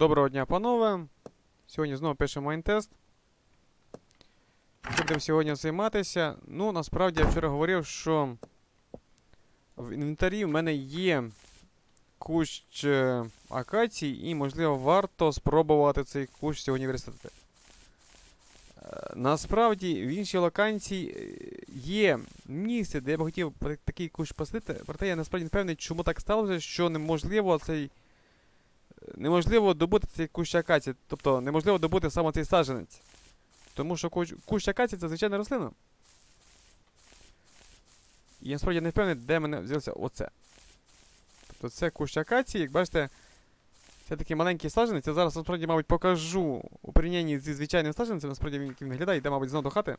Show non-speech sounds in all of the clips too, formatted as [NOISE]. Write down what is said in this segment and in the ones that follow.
Доброго дня, панове. Сьогодні знову пишемо майнтест. Будемо сьогодні займатися? Ну, насправді я вчора говорив, що в інвентарі в мене є кущ е, акацій, і, можливо, варто спробувати цей кущ сьогодні виростити. Е, Насправді, в іншій локації е, є місце, де я б хотів такий кущ посадити, проте я насправді не певний, чому так сталося, що неможливо цей неможливо добути цей кущ акації, тобто неможливо добути саме цей саджанець. Тому що кущ, кущ акації це звичайна рослина. І я насправді не впевнений, де мене взявся оце. Тобто це кущ акації, як бачите, це такий маленький саджанець. Я зараз насправді, мабуть, покажу у порівнянні зі звичайним саджанцем, насправді він, виглядає, йде, мабуть, знову до хати.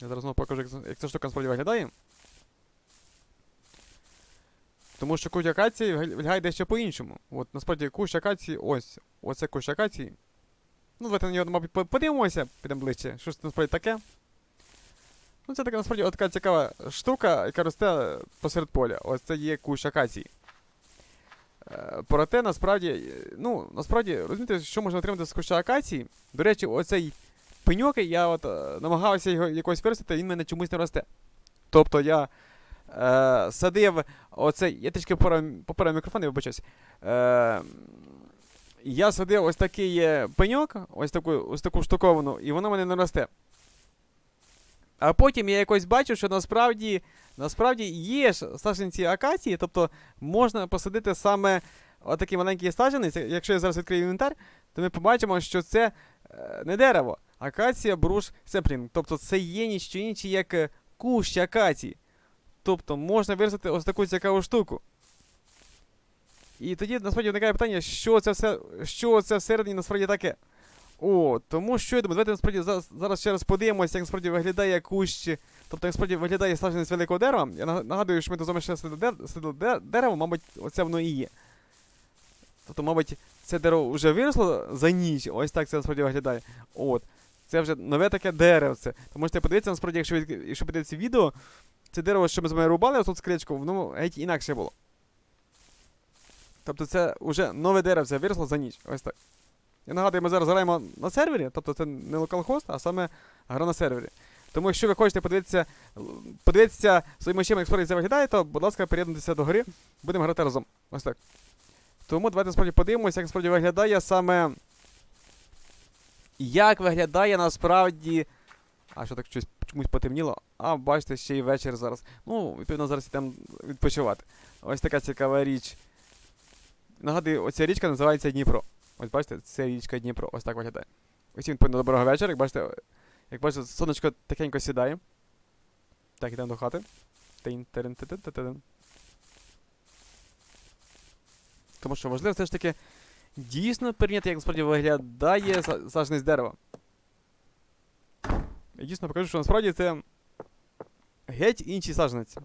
Я зараз знову покажу, як ця штука насправді виглядає. Тому що кущ акації вигля- виглядає дещо по-іншому. От насправді кущ акації, ось. Оце кущ акації. Ну, давайте на нього, мабуть, подивимося, підемо ближче. Що це насправді таке? Ну, це така насправді така цікава штука, яка росте посеред поля. Ось це є кущ акації. Е, Проте, насправді, ну, насправді, розумієте, що можна отримати з куща акації? До речі, оцей пеньок, я от е, намагався його якось виростити, він мене чомусь не росте. Тобто я е, садив оцей. Я трішки поправив мікрофон, я вибачаюсь. Е, я садив ось такий пеньок, ось таку, ось таку штуковину, і воно мене не росте. А потім я якось бачу, що насправді, насправді є ж саджанці акації, тобто можна посадити саме отакий маленький саджанець. Якщо я зараз відкрию інвентар, то ми побачимо, що це е, не дерево, акація бруш сеплінг. Тобто це є ніщо інше, як кущ акації. Тобто можна виростити ось таку цікаву штуку. І тоді насправді виникає питання, що це все, що це всередині насправді таке. О, тому що я думаю, давайте насправді зараз, зараз ще раз подивимося, як насправді виглядає кущ, тобто як насправді виглядає саджанець великого дерева. Я нагадую, що ми до з ще сидили де- сидили де- дерево, мабуть, оце воно і є. Тобто, мабуть, це дерево вже виросло за ніч, ось так це насправді виглядає. От. Це вже нове таке деревце. То можете подивитися, насправді, якщо, якщо подивитися відео, це дерево, що ми з вами рубали, тут скричку, воно геть інакше було. Тобто це вже нове деревце виросло за ніч. Ось так. Я нагадую, ми зараз граємо на сервері, тобто це не локалхост, а саме гра на сервері. Тому якщо ви хочете подивитися, подивитися своїми очима, як справді це виглядає, то, будь ласка, приєднуйтеся до гри, будемо грати разом. Ось так. Тому давайте насправді подивимося, як справді виглядає саме. Як виглядає насправді. А що так щось чомусь потемніло? А, бачите, ще й вечір зараз. Ну, відповідно, зараз йдемо відпочивати. Ось така цікава річ. Нагадую, оця річка називається Дніпро. Ось бачите, це річка Дніпро. Ось так виглядає. Він відповідно доброго вечора. Як бачите, як бачите, сонечко тихенько сідає. Так, йдемо до хати. Тому що важливо все ж таки дійсно порівняти, як насправді виглядає са- саджанець дерева. Я дійсно покажу, що насправді це геть інший саджанець.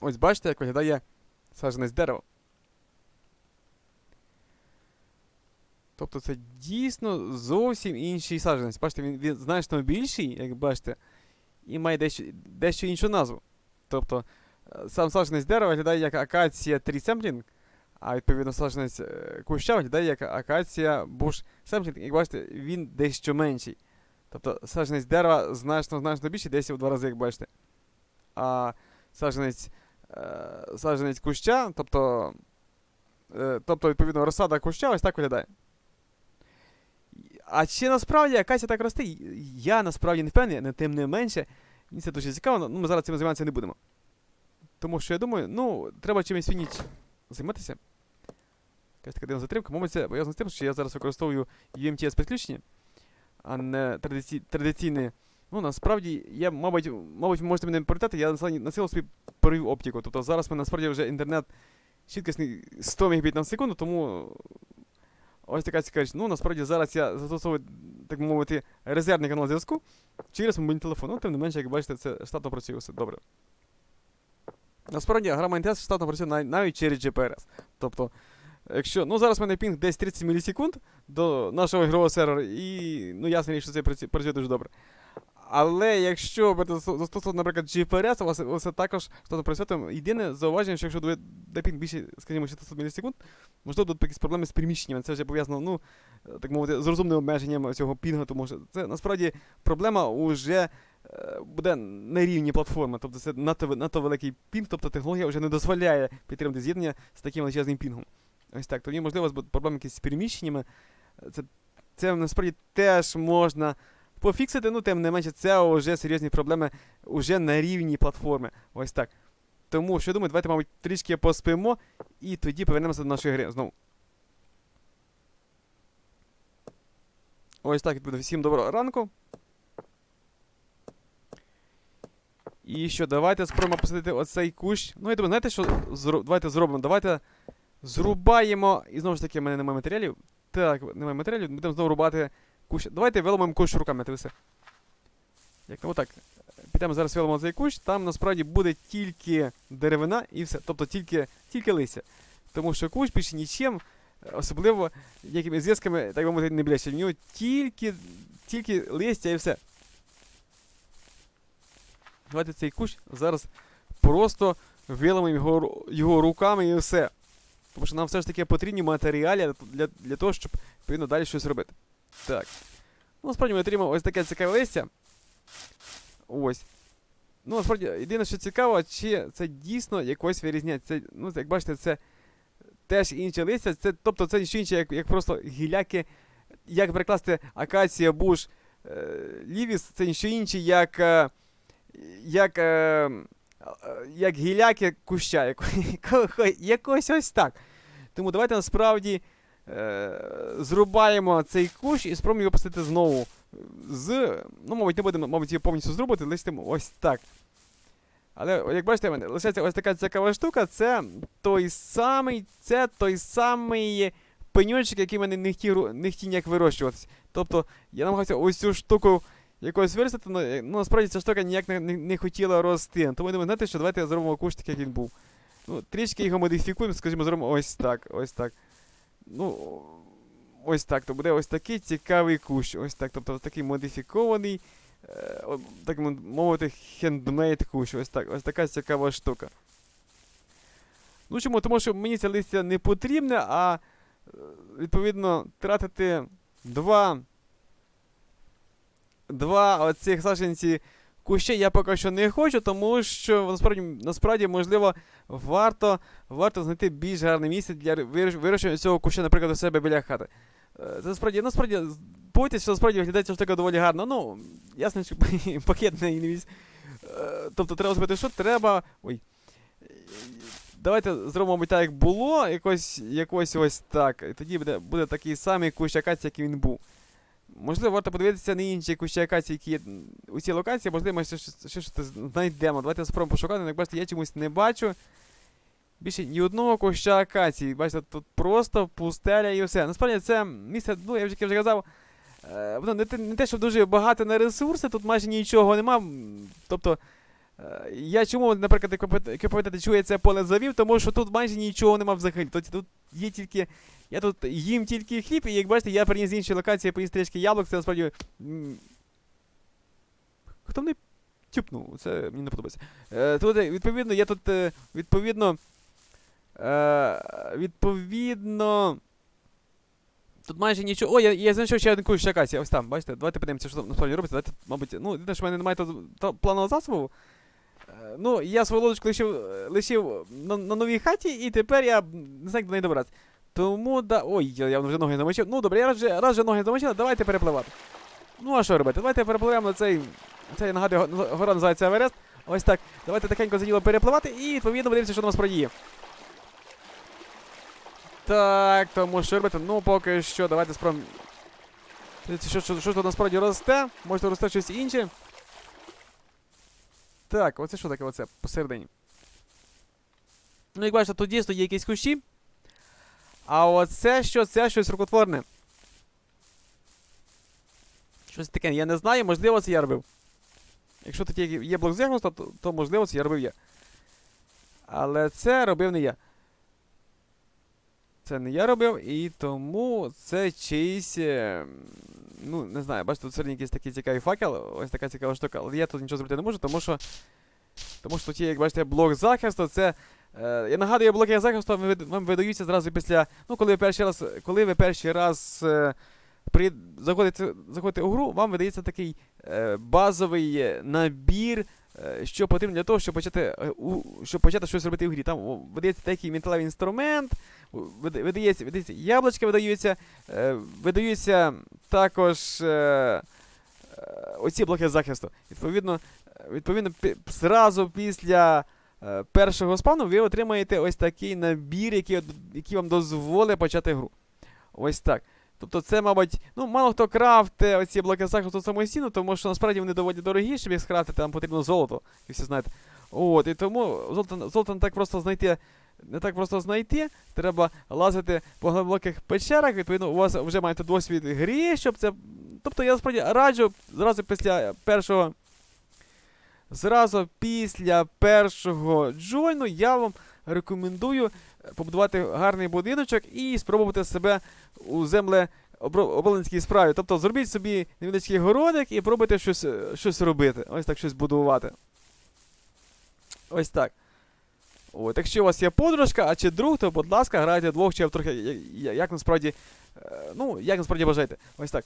Ось бачите, як виглядає саджанець дерева. Тобто це дійсно зовсім інший саджанець. Бачите, він, він значно більший, як бачите, і має дещо, дещо іншу назву. Тобто е, сам саджанець дерева виглядає як акація трісемплінг, а відповідно саджанець е, куща виглядає як акація буш семплінг. Як бачите, він дещо менший. Тобто саджанець дерева значно значно більший, десь у два рази, як бачите. А саджанець, е, саджанець куща, тобто, е, тобто, відповідно, розсада куща ось так виглядає. А чи насправді акація так росте? Я насправді не впевнений, але тим не менше, мені це дуже цікаво, ну ми зараз цим займатися не будемо. Тому що я думаю, ну, треба чимось в ніч займатися. Якась така дивна затримка. Мабуть, це пов'язано з тим, що я зараз використовую UMTS підключення, а не традиці... традиційне. Ну, насправді, я, мабуть, мабуть, можете мене пам'ятати, я на силу собі провів оптику. Тобто зараз мене насправді вже інтернет швидкісний 100 Мбіт на секунду, тому ось така цікава. Ну, насправді зараз я застосовую, так мовити, резервний канал зв'язку через мобільний телефон. Ну, тим не менше, як бачите, це штатно працює все добре. Насправді, гра Майнтес штатно працює навіть через GPRS. Тобто, якщо. Ну, зараз в мене пінг десь 30 мілісекунд до нашого ігрового сервера, і ну ясно, що це працює дуже добре. Але якщо ви застосовувати, наприклад, GPRS, у вас, у також що працює. Єдине зауваження, що якщо дує депінг більше, скажімо, 600 мілісекунд, можливо, тут якісь проблеми з приміщенням. Це вже пов'язано, ну, так мовити, з розумним обмеженням цього пінгу, тому що це насправді проблема уже е, буде на рівні платформи. Тобто це надто, надто великий пінг, тобто технологія вже не дозволяє підтримати з'єднання з таким величезним пінгом. Ось так. Тоді, можливо, будуть проблеми якісь з переміщеннями. Це, це насправді теж можна пофіксити, ну тим не менше, це вже серйозні проблеми уже на рівні платформи. Ось так. Тому що думаю, давайте, мабуть, трішки поспимо і тоді повернемося до нашої гри знову. Ось так, відповідно, всім доброго ранку. І що, давайте спробуємо посадити оцей кущ. Ну, я думаю, знаєте, що зро... давайте зробимо? Давайте зрубаємо. І знову ж таки, в мене немає матеріалів. Так, немає матеріалів, будемо знову рубати кущ. Давайте виломимо кущ руками, ти все. Як ну отак. Підемо зараз виломимо цей кущ, там насправді буде тільки деревина і все. Тобто тільки, тільки листя. Тому що кущ більше нічим, особливо якими зв'язками, так би мовити, не бляще. В нього тільки, тільки листя і все. Давайте цей кущ зараз просто виломимо його, його руками і все. Тому що нам все ж таки потрібні матеріали для, для того, щоб відповідно далі щось робити. Так. Ну, насправді ми отримали ось таке цікаве листя. Ось. Ну, насправді, єдине, що цікаво, чи це дійсно якось вирізняється. Ну, як бачите, це теж інше листя. Це, тобто це що інше, як, як просто гіляки. Як перекласти акація, буш, е, лівіс, це ніщо інше, як. Е, як. Е, як гіляки куща. Яко, [LAUGHS] якось ось так. Тому давайте насправді е, зрубаємо цей кущ і спробуємо його посадити знову. З. Ну, мабуть, не будемо, мабуть, його повністю зрубати, лишимо ось так. Але, як бачите, лишається ось така цікава штука. Це той самий, це той самий пеньончик, який мене не хотів, не хотів ніяк вирощуватися. Тобто, я намагався ось цю штуку якось виростити, але ну, насправді ця штука ніяк не, не, не хотіла рости. Тому я думаю, знаєте, що давайте зробимо кущ такий, як він був. Ну, трішки його модифікуємо, скажімо, зробимо ось так, ось так. Ну, ось так. То буде ось такий цікавий кущ. Ось так. Тобто такий модифікований, е, так мовити, хендмейд кущ. Ось так. Ось така цікава штука. Ну чому? Тому що мені це листя не потрібне, а е, відповідно тратити два. Два оцих саженці кущей я поки що не хочу, тому що насправді, насправді можливо, варто, варто знайти більш гарне місце для вирощ- вирощування цього куща, наприклад, у себе біля хати. Е, Це насправді, насправді, погодьтесь, що насправді виглядає штука доволі гарно. Ну, ясно, що [LAUGHS] пакет на інвіз. Тобто треба зробити що? Треба. Ой. Е, Давайте зробимо, мабуть, так, як було, якось, якось ось так. І тоді буде, буде такий самий кущ акації, який він був. Можливо, варто подивитися на інші кущі акації, які є у цій локації, можливо, ми ще, щось- знайдемо. Давайте спробуємо пошукати. Як бачите, я чомусь не бачу. Більше ні одного куща акації. Бачите, тут просто пустеля і все. Насправді це місце, ну я вже, я вже казав, е, воно не те, не те, що дуже багато на ресурси, тут майже нічого нема. Тобто, е, я чому, наприклад, як ви пам'ятаєте, чую, це поле завів, тому що тут майже нічого нема взагалі. Тут, тут є тільки. Я тут їм тільки хліб, і як бачите, я приніс з іншої локації, приніс трішки яблук, це насправді. Хто мене тюпнув? Це мені не подобається. Е, тут, відповідно, я тут, е, відповідно. Е, відповідно. Тут майже нічого. О, я, я знайшов ще один кущ акації. Ось там, бачите, давайте подивимося, що там насправді робиться. Давайте, мабуть, ну, єдине, що в мене немає тут планового засобу. Е, ну, я свою лодочку лишив, е, лишив на, на новій хаті, і тепер я не знаю, як до неї добратися. Тому да. Ой, я, я вже ноги замочив. Ну добре, я раз вже, раз вже ноги замочив, давайте перепливати. Ну а що робити? Давайте перепливемо на цей. Цей нагадую, гора називається Еверест. Ось так. Давайте тихенько за діло перепливати і відповідно подивимося, що до нас продіє. Так, тому що робити? Ну, поки що, давайте спробуємо. Що, що, що тут насправді росте? Може росте щось інше. Так, оце що таке оце посередині? Ну, як бачите, тут дійсно є якісь кущі. А оце що? Це щось рукотворне. Щось таке, я не знаю, можливо, це я робив. Якщо тут є, блок зеркалства, то, то можливо це я робив я. Але це робив не я. Це не я робив, і тому це чийсь. Ну, не знаю, бачите, тут сьогодні якийсь такий цікавий факел, ось така цікава штука, але я тут нічого зробити не можу, тому що. Тому що тут є, як бачите, блок захисту, це. Е, я нагадую, блоки захисту вам, видаються зразу після. Ну, коли ви перший раз, коли ви перший раз е, при, заходите, заходите у гру, вам видається такий е, базовий е, набір, що потрібно для того, щоб почати, е, щоб почати щось робити в грі. Там видається такий металевий інструмент, видається, видається яблучки видаються, е, видаються також е, е, оці блоки захисту. Відповідно, е, відповідно зразу після е, першого спану ви отримаєте ось такий набір, який, який вам дозволить почати гру. Ось так. Тобто це, мабуть, ну, мало хто крафте оці блоки захисту самостійно, тому що насправді вони доволі дорогі, щоб їх скрафтити, там потрібно золото, як всі знаєте. От, і тому золото, золото не так просто знайти. Не так просто знайти, треба лазити по глибоких печерах, відповідно, у вас вже маєте досвід грі, щоб це. Тобто я насправді раджу зразу після першого. Зразу після першого джойну я вам рекомендую побудувати гарний будиночок і спробувати себе у земле оболенській справі. Тобто зробіть собі невеличкий городик і пробуйте щось, щось робити. Ось так щось будувати. Ось так. От, якщо у вас є подружка, а чи друг, то, будь ласка, грайте двох чи трохи, я- я- як насправді, е, ну, як насправді бажаєте. Ось так.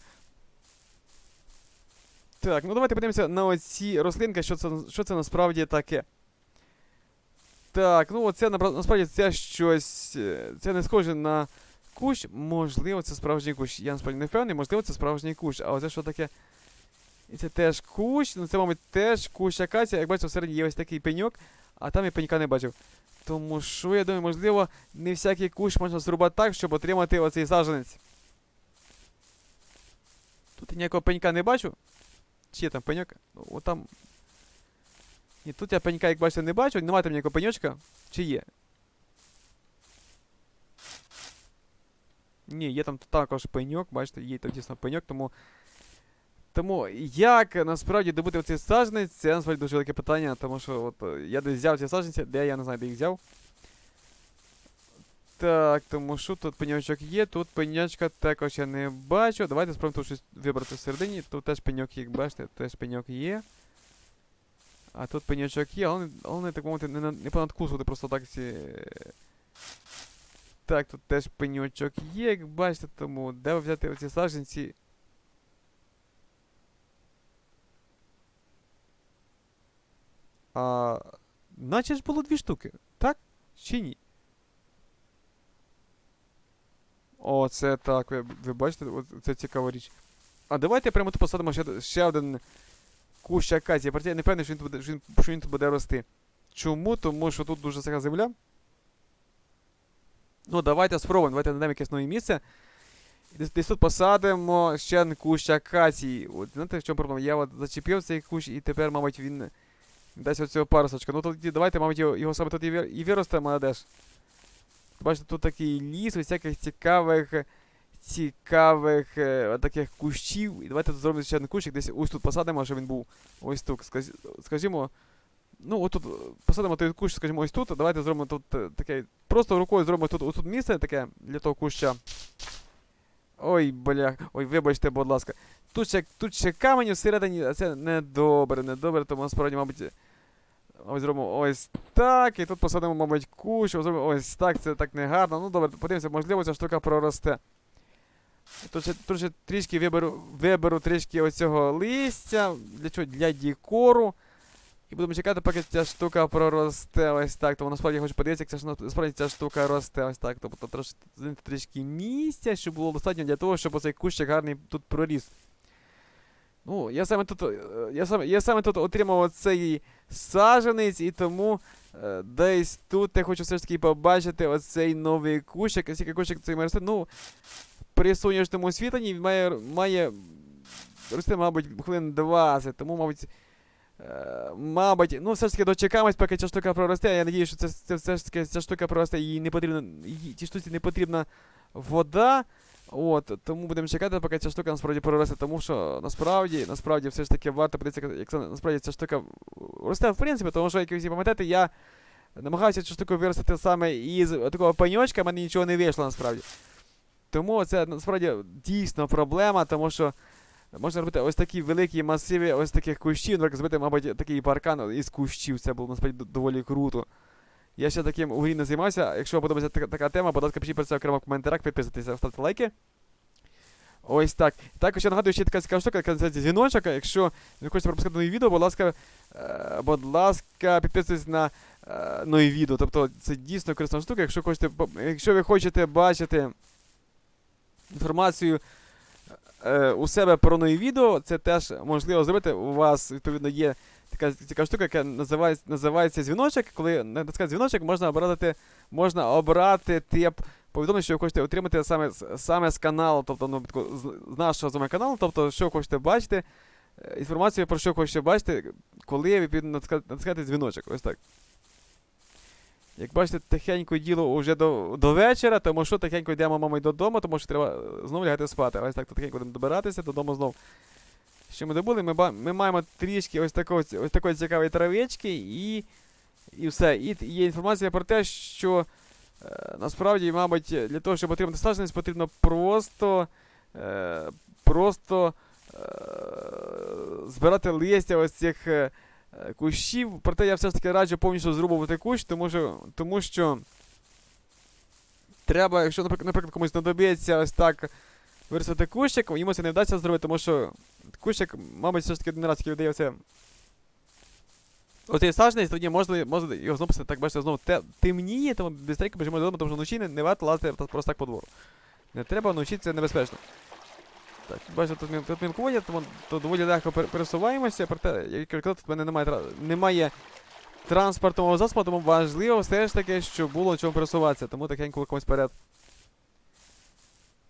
Так, ну давайте подивимося на оці рослинки, що це, що це насправді таке. Так, ну оце насправді це щось. е, Це не схоже на кущ. Можливо, це справжній кущ. Я насправді не впевнений, можливо, це справжній кущ. А оце що таке? І це теж кущ, ну це, мабуть, теж кущ акація. Як бачите, всередині є ось такий пеньок, а там я пенька не бачив. Тому що, я думаю, можливо, не всякий кущ можна зрубати так, щоб отримати оцей саженець. Тут я ніякого пенька не бачу. Чи є там пеньок? От там. Ні, тут я пенька, як бачите, не бачу. Немає там ніякого пеньочка. Чи є? Ні, є там також пеньок, бачите, є там дійсно пеньок, тому. Тому як насправді добути оцей саженець, це насправді дуже велике питання, тому що от е, я десь взяв ці саженці, де я не знаю, де їх взяв. Так, тому що тут пеньочок є, тут пеньочка також я не бачу. Давайте спробуємо тут щось вибрати всередині. Тут теж пеньок, як бачите, теж пеньок є. А тут пеньочок є, але, але так мовити, не, не понадкусувати просто так ці. Так, тут теж пеньочок є, як бачите, тому де ви взяти оці саженці? А, наче ж було дві штуки, так? Чи ні? О, це так, ви, ви бачите, це цікава річ. А давайте прямо тут посадимо ще, ще один кущ акації. Проте я не певний, що він, буде, що, він, що він тут буде рости. Чому? Тому що тут дуже сира земля. Ну, давайте спробуємо, давайте знайдемо якесь нове місце. Десь, десь тут посадимо ще один кущ акації. От, знаєте, в чому проблема? Я от зачепив цей кущ і тепер, мабуть, він дасть оцього парусочка. Ну тоді давайте, мабуть, його, його саме тут і, вир- і виростемо, а. Бачите, тут такий ліс, ось всяких цікавих, цікавих е, таких кущів. І давайте тут зробимо ще один кущик, десь ось тут посадимо, щоб він був ось тут. Сказ- Скажімо, ну отут е, посадимо той кущ, скажімо, ось тут. Давайте зробимо тут е, таке. Просто рукою зробимо тут, ось тут місце таке для того куща. Ой, бля, ой, вибачте, будь ласка. Тут ще, тут ще камені всередині, а це не добре, не добре, тому насправді, мабуть. Ось зробимо ось так, і тут посадимо, мабуть, кущ, ось зробимо ось так, це так не гарно. Ну добре, подивимося, можливо, ця штука проросте. Тут ще, трішки виберу, виберу трішки оцього листя. Для чого? Для декору. І будемо чекати, поки ця штука проросте ось так. Тому насправді я хочу подивитися, як ця, насправді ця штука росте ось так. Тобто трош, трішки місця, щоб було достатньо для того, щоб оцей кущик гарний тут проріс. Ну, я саме тут, е, я саме, я саме тут отримав оцей саженець, і тому е, десь тут я хочу все ж таки побачити оцей новий кущик. Оскільки кущик цей має ну, при сонячному освітленні він має, має рости, мабуть, хвилин 20, тому, мабуть, е, мабуть, ну, все ж таки дочекаємось, поки ця штука проросте. Я надію, що це, це все ж таки ця штука проросте, їй не потрібна, їй, цій штуці не потрібна вода. От, тому будемо чекати, поки ця штука насправді проросте, тому що насправді, насправді все ж таки варто подивитися, як насправді ця штука росте, в принципі, тому що, як ви всі пам'ятаєте, я намагався цю штуку виростити саме із такого пеньочка, в мене нічого не вийшло насправді. Тому це насправді дійсно проблема, тому що Можна робити ось такі великі масиви ось таких кущів, наприклад, зробити, мабуть, такий паркан із кущів, це було насправді доволі круто. Я ще таким у не займався. Якщо подобається така, така тема, будь ласка, пишіть про це окремо в коментарях, підписуйтесь, ставте лайки. Ось так. Також я нагадую, ще така цікава штука, яка називається дзвіночок. Якщо ви хочете пропускати нові відео, будь ласка, е, будь ласка, підписуйтесь на е, нові відео. Тобто це дійсно корисна штука. Якщо хочете, якщо ви хочете бачити інформацію е, у себе про нові відео, це теж можливо зробити. У вас, відповідно, є така цікава штука, яка називається, називається дзвіночок. Коли натискаєте дзвіночок, можна обрати, можна обрати тип повідомлень, що ви хочете отримати саме, саме з каналу, тобто ну, з, з нашого з вами каналу, тобто, що хочете бачити, е, інформацію про що хочете бачити, коли ви натискаєте дзвіночок. Ось так. Як бачите, тихенько діло вже до, до вечора, тому що тихенько йдемо, мама, й додому, тому що треба знову лягати спати. Ось так то тихенько будемо добиратися додому знову. Що ми добули? Ми, ми маємо трішки ось такої, ось такої цікавої травички і, і все. І є інформація про те, що е, насправді, мабуть, для того, щоб отримати саджанець, потрібно просто, е, просто е, збирати листя ось цих е, кущів. Проте я все ж таки раджу повністю зрубувати кущ, тому що, тому що треба, якщо, наприклад, комусь знадобиться ось так виростити кущик, йому це не вдасться зробити, тому що кущик, мабуть, все ж таки один раз тільки видає оце. Оцей сажений, тоді можна, можна його знову так бачите, знову те, темніє, тому бистренько біжимо додому, тому що вночі не, не варто лазити просто так по двору. Не треба вночі, це небезпечно. Так, бачите, тут, тут мілководя, тому то доволі легко пересуваємося, проте, як я казав, тут в мене немає, немає транспортного засобу, тому важливо все ж таки, щоб було чому пересуватися, тому тихенько рухаємось вперед.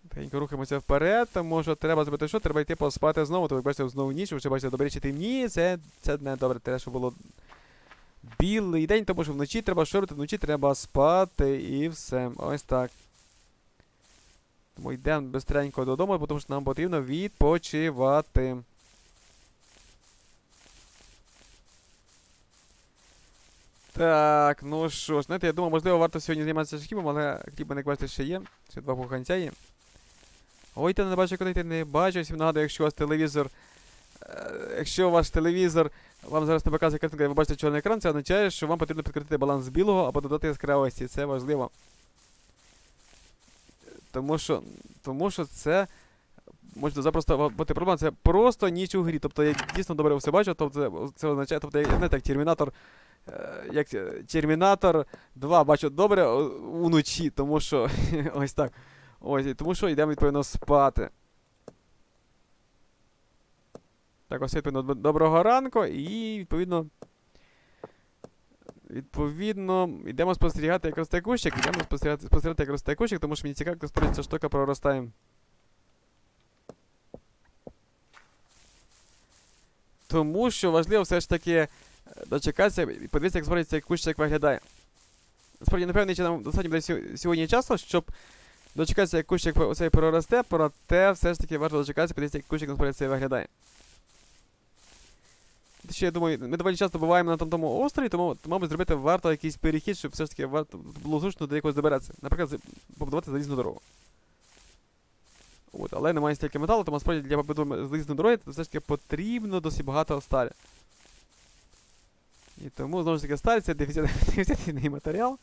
Тихенько рухаємося вперед, тому що треба зробити що? Треба йти поспати знову, то ви бачите, знову ніч, ви вже бачите, добре чи темніє, це, це не добре, треба, щоб було білий день, тому що вночі треба що робити, вночі треба спати і все. Ось так. Тому йдемо бистренько додому, тому що нам потрібно відпочивати. Так, ну що ж, знаєте, я думаю, можливо, варто сьогодні займатися хлібом, але хліба, як бачите, ще є. Ще два пуханця є. Ой, ти не бачу, куди йти не бачу. Всім нагадую, якщо у вас телевізор. е, Якщо ваш телевізор вам зараз не показує картинка, і ви бачите чорний екран, це означає, що вам потрібно підкрити баланс білого або додати яскравості. Це важливо. Тому що, тому що це може запросто бути проблема. Це просто ніч у грі. Тобто я дійсно добре все бачу, тобто це, це означає, тобто я так Термінатор. е, Як е, Термінатор 2 бачу добре уночі, тому що [LAUGHS] ось так. Ось, тому що йдемо відповідно спати. Так, ось відповідно доброго ранку і відповідно. Відповідно, йдемо спостерігати, як росте кущик, йдемо спостерігати, спостерігати, як росте кущик, тому що мені цікаво, насправді ця штука проростає. Тому що важливо все ж таки е, дочекатися і подивитися, як справді цей кущик виглядає. Насправді, напевно, ще нам достатньо буде сьогодні часу, щоб дочекатися, як кущик оцей проросте, проте все ж таки варто дочекатися, подивитися, як кущик насправді цей виглядає. Ще я думаю, ми доволі часто буваємо на тому, острові, тому, мабуть, зробити варто якийсь перехід, щоб все ж таки варто було зручно до якогось добиратися. Наприклад, побудувати залізну дорогу. От, але немає стільки металу, тому насправді для побудови залізної дороги все ж таки потрібно досить багато сталі. І тому, знову ж таки, сталь це [LAUGHS] дефіцитний матеріал.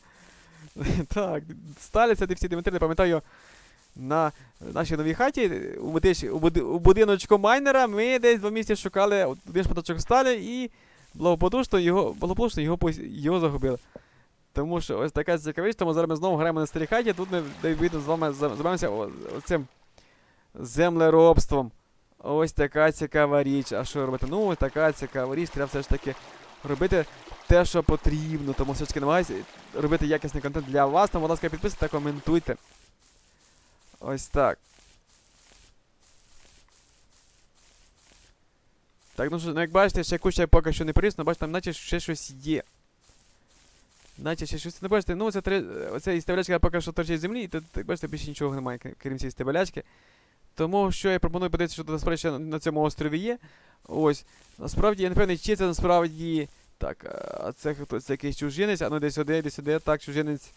[LAUGHS] так, сталь це дефіцитний матеріал, я пам'ятаю, на нашій новій хаті у, будич- у, будиночку майнера ми десь два місяці шукали один шматочок сталі і благополучно його, благополучно його, його загубили. Тому що ось така цікавість, тому зараз ми знову граємо на старій хаті, тут ми відповідно з вами за- займаємося оцим землеробством. Ось така цікава річ. А що робити? Ну, ось така цікава річ, треба все ж таки робити те, що потрібно. Тому все ж таки намагаюся робити якісний контент для вас. Тому, будь ласка, підписуйтесь та коментуйте. Ось так. Так, ну що, ну як бачите, ще куща поки що не але бачите, там наче ще щось є. Наче ще щось. Ну бачите, ну. Оця і стебелячка поки що торчить землі, і як бачите, більше нічого немає, крім- цієї стебелячки. Тому що я пропоную подивитися, що тут насправді ще на, цьому острові є. Ось. Насправді я не певний, чи це насправді. Так, а це хто? Це якийсь чужинець, а ну десь сюди, десь сюди, так, чужинець.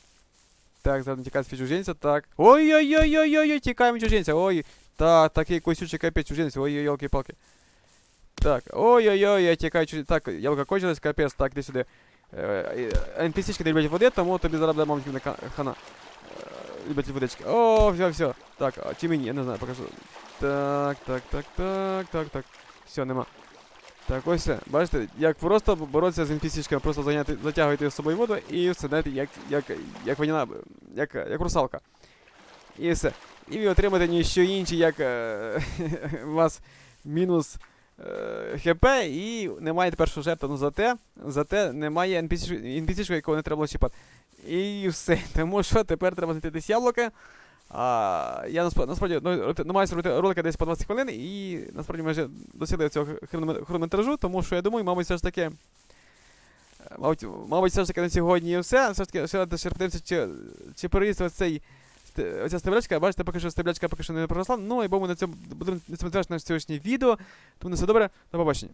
Так, зараз не тікає від чужинця, так. Ой-ой-ой-ой-ой, тікаємо від чужинця. Ой. Так, такий косючий капець, чужинець, ой ой йолки палки Так, ой-ой-ой, я тікаю чужинець. Так, ялка кончилась, капець, так, іди сюди. Е, NPC-шки не люблять води, тому тобі зараз буде мамки на ка- хана. Е, Люблять водички. О, все, все. Так, а чи мені, я не знаю, покажу. Так, так, так, так, так, так. Все, нема. Так, ось все. Бачите, як просто боротися з NPC-шками, просто зайняти, затягуєте з собою воду і все, знаєте, як, як, як водяна, як, як русалка. І все. І ви отримаєте ніщо інше, як е, [LAUGHS] у вас мінус е, ХП і немає першого жертва. Ну зате, зате немає NPC-шку, якого не треба було чіпати. І все. [LAUGHS] Тому що тепер треба знайти десь яблука. А, я насправді, ну, намагаюся робити ролики десь по 20 хвилин, і насправді ми вже досягли цього хрономе- хронометражу, тому що я думаю, мабуть, все ж таки. Мабуть, мабуть, все ж таки на сьогодні все. Все ж таки, ще ще подивимося, чи, чи переїзд ось цей сте- оця стеблячка, бачите, поки що стеблячка поки що не проросла. Ну і бо ми на цьому будемо на цьому наше сьогоднішнє відео. Тому на все добре, до побачення.